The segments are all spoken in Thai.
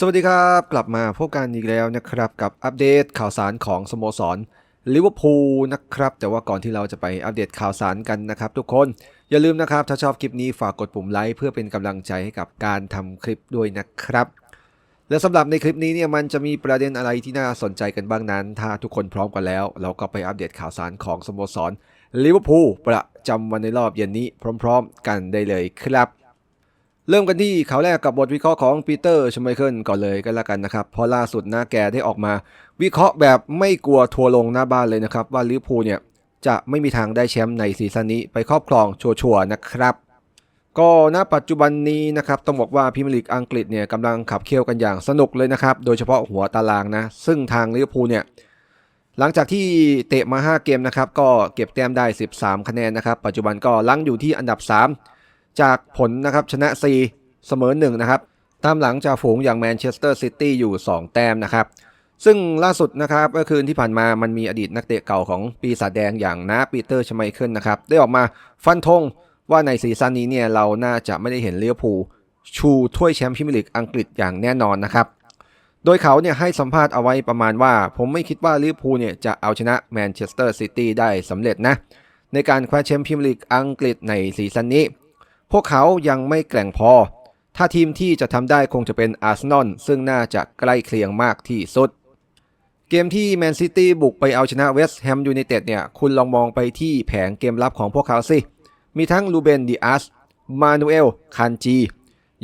สวัสดีครับ กลับมาพบกันอีกแล้วนะครับ กับอัปเดตข่าวสารของสโมสรลิเวอร์พูลนะครับ แต่ว่าก่อนที่เราจะไปอัปเดตข่าวสารกันนะครับ ทุกคนอย่าลืมนะครับ ถ้าชอบคลิปนี้ฝากกดปุ่มไลค์เพื่อเป็นกำลังใจให้กับการทำคลิปด้วยนะครับ และสำหรับในคลิปนี้เนี่ยมันจะมีประเด็นอะไรที่น่าสนใจกันบ้างนั้น ถ้าทุกคนพร้อมกันแล้ว เราก็ไปอัปเดตข่าวสารของสโมสรลิเวอร์พูลประจำวันในรอบเย็นนี้พร้อม ๆ กันได้เลยครับ เริ่มกันที่ข่าวแรกกับบทวิเคราะห์ของปีเตอร์ชไมเคิลก่อนเลยก็แล้วกันนะครับ เพราะล่าสุดน้าแกได้ออกมา วิเคราะห์แบบไม่กลัวทัวร์ลงหน้าบ้านเลยนะครับ ว่าลิเวอร์พูลเนี่ยจะไม่มีทางได้แชมป์ในซีซั่นนี้ไปครอบครองชัวร์ๆนะครับ ก็ณปัจจุบันนี้นะครับต้องบอกว่าพรีเมียร์ลีกอังกฤษเนี่ยกำลังขับเคี่ยวกันอย่างสนุกเลยนะครับ โดยเฉพาะหัวตารางนะ ซึ่งทางลิเวอร์พูลเนี่ยหลังจากที่เตะมา 5 เกมนะครับก็เก็บแต้มได้ 13 คะแนนนะครับ ปัจจุบันก็ลังอยู่ที่อันดับ 3 จากผลนะครับชนะ4เสมอ1นะครับตามหลังจากฝูงอย่างแมนเชสเตอร์ซิตี้อยู่ 2 แต้มนะครับซึ่งล่าสุดนะครับเมื่อคืนที่ผ่านมามันมีอดีตนักเตะเก่าของปีศาจแดงอย่างนาปีเตอร์ชไมเคิลนะครับได้ออกมาฟันธงว่าในซีซั่นนี้เนี่ยเราน่าจะไม่ได้เห็นเลิเวอร์พูชูถ้วยแชมป์พรีเมียร์ลีกอังกฤษอย่างแน่นอนนะครับโดยเขาเนี่ยให้สัมภาษณ์เอาไว้ประมาณว่า ผมไม่คิดว่าลิเวอร์พูลเนี่ยจะเอาชนะแมนเชสเตอร์ซิตี้ได้สำเร็จนะในการคว้าแชมป์พรีเมียร์ลีกอังกฤษในซีซั่นนี้ พวกเขายังไม่แกร่งพอ ถ้าทีมที่จะทำได้คงจะเป็นอาร์เซนอลซึ่งน่าจะใกล้เคียงมากที่สุด เกมที่แมนซิตี้บุกไปเอาชนะเวสต์แฮมยูไนเต็ดเนี่ย คุณลองมองไปที่แผงเกมรับของพวกเขาสิ มีทั้งลูเบนดิอาส มานูเอล คันจี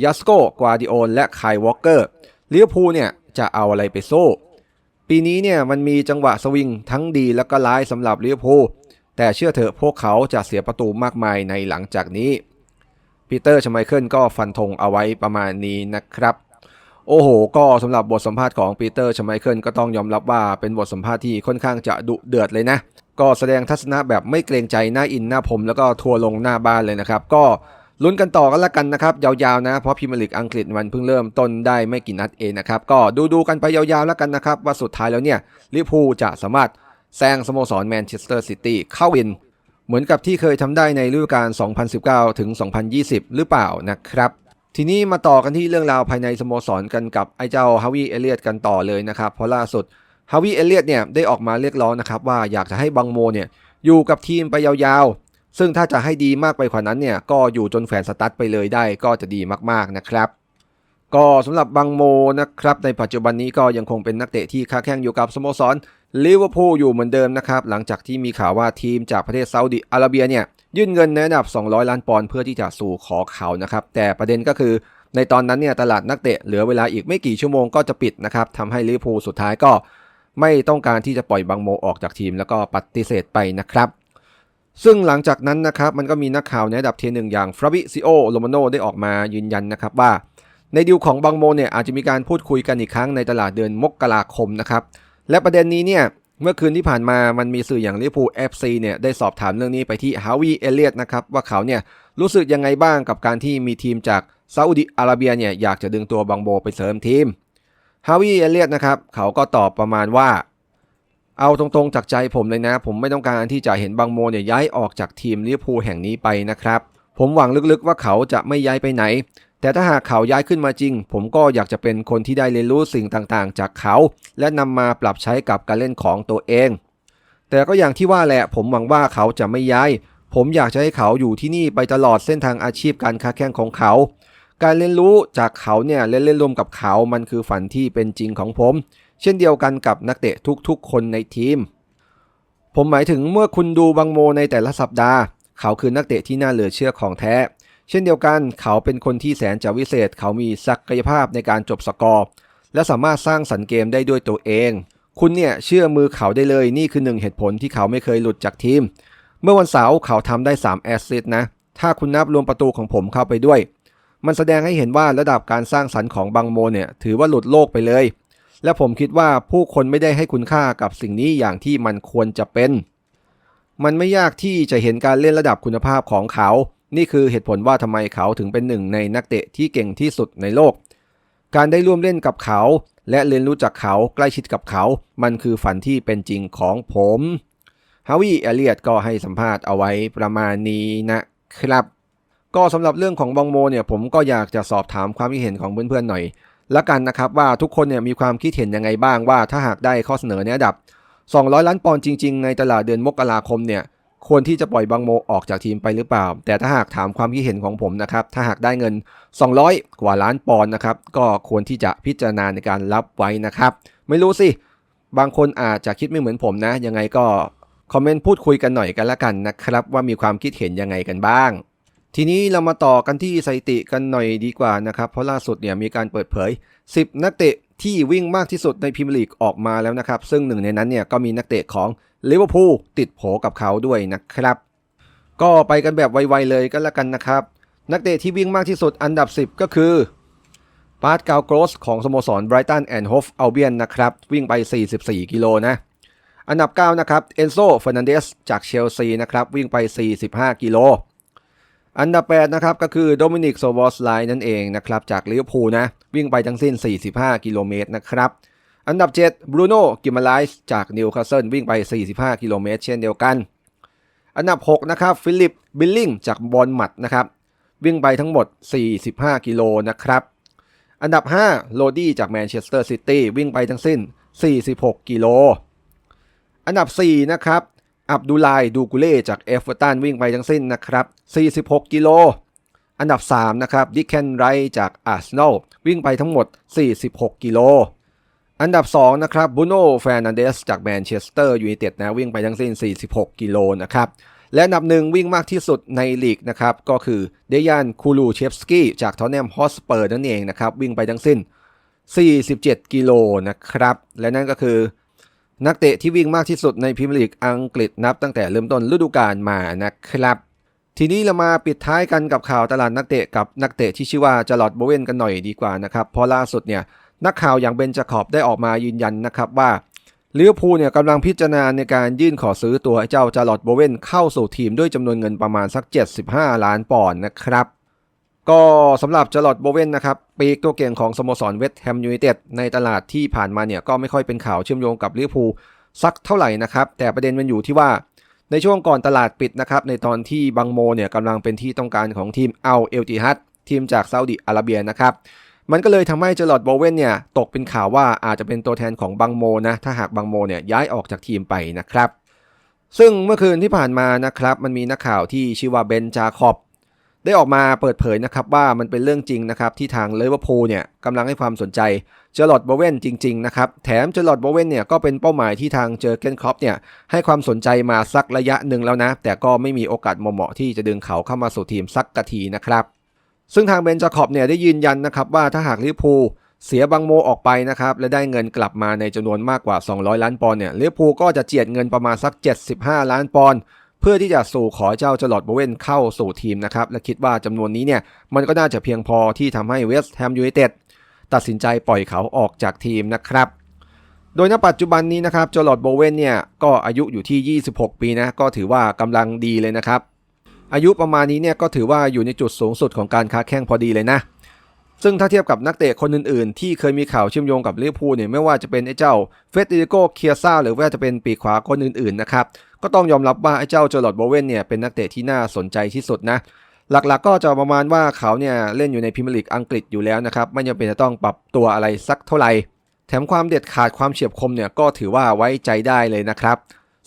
ยัสโก กวาดิโอนและไควอลเกอร์ลิเวอร์พูลเนี่ยจะเอาอะไรไปโซ่ปีนี้เนี่ยมันมีจังหวะสวิงทั้งดีและก็ร้ายสำหรับลิเวอร์พูลแต่เชื่อเถอะพวกเขาจะเสียประตูมากมายในหลังจากนี้ ปีเตอร์ชไมเคิลก็ฟันธงเอาไว้ประมาณนี้นะครับโอ้โห ก็สำหรับบทสัมภาษณ์ของปีเตอร์ชไมเคิลก็ต้องยอมรับว่าเป็นบทสัมภาษณ์ที่ค่อนข้างจะดุเดือดเลยนะ ก็แสดงทัศนะแบบไม่เกรงใจหน้าอินหน้าผมแล้วก็ทัวร์ลงหน้าบ้านเลยนะครับ ก็ลุ้นกันต่อกันละกันนะครับ ยาวๆนะ เพราะพรีเมียร์ลีกอังกฤษมันเพิ่งเริ่มต้นได้ไม่กี่นัดเองนะครับ ก็ดูๆกันไปยาวๆแล้วกันนะครับ ว่าสุดท้ายแล้วเนี่ยลิพูจะสามารถแซงสโมสรแมนเชสเตอร์ซิตี้เข้าวิน เหมือนกับที่เคยทำได้ในฤดูกาล 2019 ถึง 2020 หรือเปล่านะครับ ทีนี้มาต่อกันที่เรื่องราวภายในสโมสรกันกับไอ้เจ้าฮาวิเอเลียตกันต่อเลยนะครับ เพราะล่าสุดฮาวิเอเลียตเนี่ยได้ออกมาเรียกร้องนะครับว่าอยากจะให้บังโมเนี่ยอยู่กับทีมไปยาวๆ ซึ่งถ้าจะให้ดีมากไปกว่านั้นเนี่ยก็อยู่จนแฟนสตั๊ดไปเลยได้ก็จะดีมากๆนะครับก็สำหรับบังโมนะครับในปัจจุบันนี้ก็ยังคงเป็นนักเตะที่ค้าแข่งอยู่กับสโมสร ลิเวอร์พูลอยู่เหมือนเดิมนะครับ หลังจากที่มีข่าวว่าทีมจากประเทศซาอุดิอาระเบียเนี่ยยื่นเงินในระดับ 200 ล้านปอนด์เพื่อที่จะสู่ขอเขานะครับ แต่ประเด็นก็คือในตอนนั้นเนี่ยตลาดนักเตะเหลือเวลาอีกไม่กี่ชั่วโมงก็จะปิดนะครับทำให้ลิเวอร์พูลสุดท้ายก็ไม่ต้องการที่จะปล่อยบังโมออกจากทีมแล้วก็ปฏิเสธไปนะครับ ซึ่งหลังจากนั้นนะครับมันก็มีนักข่าวในระดับเทียหนึ่งอย่างฟราบิซิโอโรมาโนได้ออกมายืนยันนะครับว่า ในดีลของบังโมเนี่ยอาจจะมีการพูดคุยกันอีกครั้งในตลาดเดือนมกราคมนะครับ และประเด็นนี้เนี่ยเมื่อคืนที่ผ่านมามันมีสื่ออย่างลิพูเอฟซีเนี่ยได้สอบถามเรื่องนี้ไปที่ฮาวิเอเลียตนะครับว่าเขาเนี่ยรู้สึกยังไงบ้างกับการที่มีทีมจากซาอุดิอาระเบียเนี่ยอยากจะดึงตัวบังโมไปเสริมทีมฮาวิเอเลียตนะครับเขาก็ตอบประมาณว่า เอาตรงๆจากใจผมเลยนะ ผมไม่ต้องการที่จะเห็นบังโมเนี่ยย้ายออกจากทีมลิพูแห่งนี้ไปนะครับผมหวังลึกๆว่าเขาจะไม่ย้ายไปไหน แต่ถ้าหากเขาย้ายขึ้นมาจริง ผมก็อยากจะเป็นคนที่ได้เรียนรู้สิ่งต่างๆ จากเขา และนำมาปรับใช้กับการเล่นของตัวเอง แต่ก็อย่างที่ว่าแหละผมหวังว่าเขาจะไม่ย้าย ผมอยากจะให้เขาอยู่ที่นี่ไปตลอดเส้นทางอาชีพการค้าแข่งของเขา การเรียนรู้จากเขาเนี่ยเล่นเล่นรวมกับเขา มันคือฝันที่เป็นจริงของผม เช่นเดียวกันกับนักเตะทุกๆ คนในทีม ผมหมายถึงเมื่อคุณดูบังโมในแต่ละสัปดาห์ เขาคือนักเตะที่น่าเหลือเชื่อของแท้ เช่นเดียวกันเขาเป็นคนที่แสนจะวิเศษ เขามีศักยภาพในการจบสกอร์และสามารถสร้างสรรค์เกมได้ด้วยตัวเอง คุณเนี่ยเชื่อมือเขาได้เลยนี่คือหนึ่งเหตุผลที่เขาไม่เคยหลุดจากทีม เมื่อวันเสาร์เขาทำได้3แอสซิสต์นะ ถ้าคุณนับรวมประตูของผมเข้าไปด้วย มันแสดงให้เห็นว่าระดับการสร้างสรรค์ของบังโมเนี่ยถือว่าหลุดโลกไปเลย และผมคิดว่าผู้คนไม่ได้ให้คุณค่ากับสิ่งนี้อย่างที่มันควรจะเป็น มันไม่ยากที่จะเห็นการเล่นระดับคุณภาพของเขา นี่คือเหตุผลว่าทำไมเขาถึงเป็นหนึ่งในนักเตะที่เก่งที่สุดในโลก การได้ร่วมเล่นกับเขา และเรียนรู้จากเขาใกล้ชิดกับเขา มันคือฝันที่เป็นจริงของผมฮาวิเอเลียตก็ให้สัมภาษณ์เอาไว้ประมาณนี้นะครับ ก็สำหรับเรื่องของบองโมเนี่ยผมก็อยากจะสอบถามความคิดเห็นของเพื่อนๆหน่อยละกันนะครับว่าทุกคนเนี่ยมีความคิดเห็นยังไงบ้างว่าถ้าหากได้ข้อเสนอในระดับ 200 ล้านปอนด์จริง ๆ ในตลาดเดือนมกราคมเนี่ย ควรที่จะปล่อยบางโมออกจากทีมไปหรือเปล่า แต่ถ้าหากถามความคิดเห็นของผมนะครับ ถ้าหากได้เงิน 200 กว่าล้านปอนด์นะครับ ก็ควรที่จะพิจารณาในการรับไว้นะครับ ไม่รู้สิ บางคนอาจจะคิดไม่เหมือนผมนะ ยังไงก็คอมเมนต์พูดคุยกันหน่อยกันละกันนะครับ ว่ามีความคิดเห็นยังไงกันบ้าง ทีนี้เรามาต่อกันที่สถิติกันหน่อยดีกว่านะครับ เพราะล่าสุดเนี่ยมีการเปิดเผย 10 นักเตะ ที่วิ่งมากที่สุดในพรีเมียร์ลีกออกมาแล้วนะครับ ซึ่งหนึ่งในนั้นเนี่ยก็มีนักเตะของลิเวอร์พูลติดโผกับเขาด้วยนะครับ ก็ไปกันแบบไวๆเลยก็แล้วกันนะครับ นักเตะที่วิ่งมากที่สุดอันดับ 10 ก็คือปาร์ตกาวโกรสของสโมสรไบรตันแอนด์โฮฟอัลเบียนนะครับ วิ่งไป 44 กิโลนะ อันดับ 9 นะครับเอนโซเฟอร์นันเดสจากเชลซีนะครับ วิ่งไป 45 กิโล อันดับ8นะครับก็คือโดมินิกโซวอสไลน์นั่นเองนะครับจากลิเวอร์พูลนะวิ่งไปทั้งสิ้น 45 กิโลเมตรนะครับ อันดับ 7บรูโน่กิมาไลส์จากนิวคาสเซิลวิ่งไป 45 กิโลเมตร เช่นเดียวกัน อันดับ 6 นะครับฟิลิปบิลลิงจากบอลมัดนะครับวิ่งไปทั้งหมด 45 กิโลนะครับ อันดับ 5 โรดี้จากแมนเชสเตอร์ซิตี้วิ่งไปทั้งสิ้น 46 กิโล อันดับ 4 นะครับ อับดุลไลดูกุเล่จากเอฟเวอร์ตันวิ่งไปทั้งสิ้นนะครับ 46 กิโล อันดับ 3 นะครับดิคเคนไรจากอาร์เซนอลวิ่งไปทั้งหมด 46 กิโล อันดับ 2 นะครับบูโน่แฟร์นันเดสจากแมนเชสเตอร์ยูไนเต็ดนะวิ่งไปทั้งสิ้น 46 กิโลนะครับ และอันดับหนึ่งวิ่งมากที่สุดในลีกนะครับ ก็คือเดยานคูลูเชฟสกี้จากทอนแนมฮอสเปอร์นั่นเองนะครับ วิ่งไปทั้งสิ้น 47 กิโลนะครับ และนั่นก็คือ นักเตะที่วิ่งมากที่สุดในพรีเมียร์ลีกอังกฤษนับตั้งแต่เริ่มต้นฤดูกาลมานะครับ ทีนี้เรามาปิดท้ายกันกับข่าวตลาดนักเตะกับนักเตะที่ชื่อว่าจาร์ลอตโบเวนกันหน่อยดีกว่านะครับเพราะล่าสุดเนี่ยนักข่าวอย่างเบนจาคอบได้ออกมายืนยันนะครับว่าลิเวอร์พูลเนี่ยกำลังพิจารณาในการยื่นขอซื้อตัวเจ้าจาร์ลอตโบเวนเข้าสู่ทีมด้วยจำนวนเงินประมาณสัก 75 ล้านปอนด์นะครับ ก็สำหรับจลอตโบเวนนะครับปีกตัวเก่งของสโมสรเวสต์แฮมยูไนเต็ดในตลาดที่ผ่านมาเนี่ยก็ไม่ค่อยเป็นข่าวเชื่อมโยงกับลิเวอร์พูลสักเท่าไหร่นะครับ แต่ประเด็นมันอยู่ที่ว่าในช่วงก่อนตลาดปิดนะครับ ในตอนที่บังโมเนี่ยกำลังเป็นที่ต้องการของทีมเอัลเอลติฮัดทีมจากซาอุดิอาระเบียนะครับ มันก็เลยทำให้จลอตโบเวนเนี่ยตกเป็นข่าวว่าอาจจะเป็นตัวแทนของบังโมนะถ้าหากบังโมเนี่ยย้ายออกจากทีมไปนะครับ ซึ่งเมื่อคืนที่ผ่านมานะครับ มันมีนักข่าวที่ชื่อว่าเบนจาคอบ ได้ออกมาเปิดเผยนะครับว่ามันเป็นเรื่องจริงนะครับที่ทางเลเวอร์พูลเนี่ยกำลังให้ความสนใจเจอร์ลอตโบเวนจริงๆนะครับแถมเจอร์ลอตโบเวนเนี่ยก็เป็นเป้าหมายที่ทางเจอร์เกนครอปเนี่ยให้ความสนใจมาสักระยะหนึ่งแล้วนะ แต่ก็ไม่มีโอกาสเหมาะที่จะดึงเขาเข้ามาสู่ทีมสักกะทีนะครับซึ่งทางเบนจาคอบเนี่ยได้ยืนยันนะครับว่าถ้าหากลิเวอร์พูลเสียบังโมออกไปนะครับและได้เงินกลับมาในจำนวนมากกว่า 200 ล้านปอนด์เนี่ยลิเวอร์พูลก็จะเจียดเงินประมาณสัก 75 ล้านปอนด์ เพื่อที่จะสู่ขอเจ้าจลอดโบเวนเข้าสู่ทีมนะครับ และคิดว่าจำนวนนี้เนี่ยมันก็น่าจะเพียงพอที่ทำให้เวสต์แฮมยูไนเต็ดตัดสินใจปล่อยเขาออกจากทีมนะครับ โดยณปัจจุบันนี้นะครับจลอดโบเวนเนี่ยก็อายุอยู่ที่ 26 ปีนะก็ถือว่ากำลังดีเลยนะครับ อายุประมาณนี้เนี่ยก็ถือว่าอยู่ในจุดสูงสุดของการค้าแข่งพอดีเลยนะซึ่งถ้าเทียบกับนักเตะคนอื่นๆ ที่เคยมีข่าวเชื่อมโยงกับลิเวอร์พูลเนี่ยไม่ว่าจะเป็นไอ้เจ้าเฟเดริโกเคียซ่าหรือว่าจะเป็นปีกขวาคนอื่นๆนะครับ ก็ต้องยอมรับว่าไอ้เจ้าจอร์ลอตโบเวนเนี่ยเป็นนักเตะที่น่าสนใจที่สุดนะ หลักๆก็จะประมาณว่าเขาเนี่ยเล่นอยู่ในพรีเมียร์ลีกอังกฤษอยู่แล้วนะครับไม่จำเป็นจะต้องปรับตัวอะไรสักเท่าไหร่แถมความเด็ดขาดความเฉียบคมเนี่ยก็ถือว่าไว้ใจได้เลยนะครับ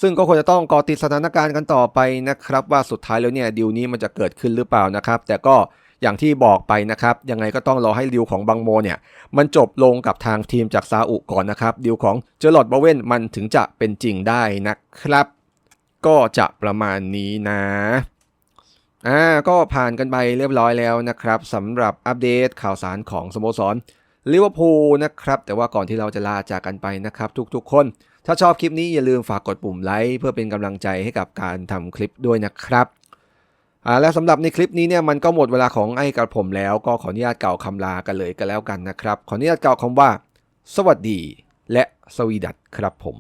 ซึ่งก็ควรจะต้องกอติดสถานการณ์กันต่อไปนะครับ ว่าสุดท้ายแล้วเนี่ยดีลนี้มันจะเกิดขึ้นหรือเปล่านะครับ แต่ก็อย่างที่บอกไปนะครับยังไงก็ต้องรอให้ดีลของบังโมเนี่ยมันจบลงกับทางทีมจากซาอุก่อนนะครับดีลของเจอร์ลอตบเวนมันถึงจะเป็นจริงได้นะครับ ก็จะประมาณนี้นะอ่าก็ผ่านกันไปเรียบร้อยแล้วนะครับสำหรับอัปเดตข่าวสารของสโมสรลิเวอร์พูลนะครับแต่ว่าก่อนที่เราจะลาจากกันไปนะครับ ทุกๆ คน ถ้าชอบคลิปนี้อย่าลืมฝากกดปุ่มไลค์เพื่อเป็นกำลังใจให้กับการทำคลิปด้วยนะครับอ่าและสำหรับในคลิปนี้เนี่ยมันก็หมดเวลาของไอ้กับผมแล้วก็ขออนุญาตเกล่าวคำลากันเลยกันแล้วกันนะครับ ขออนุญาตกล่าวคำว่า สวัสดี และสวีดัตครับผม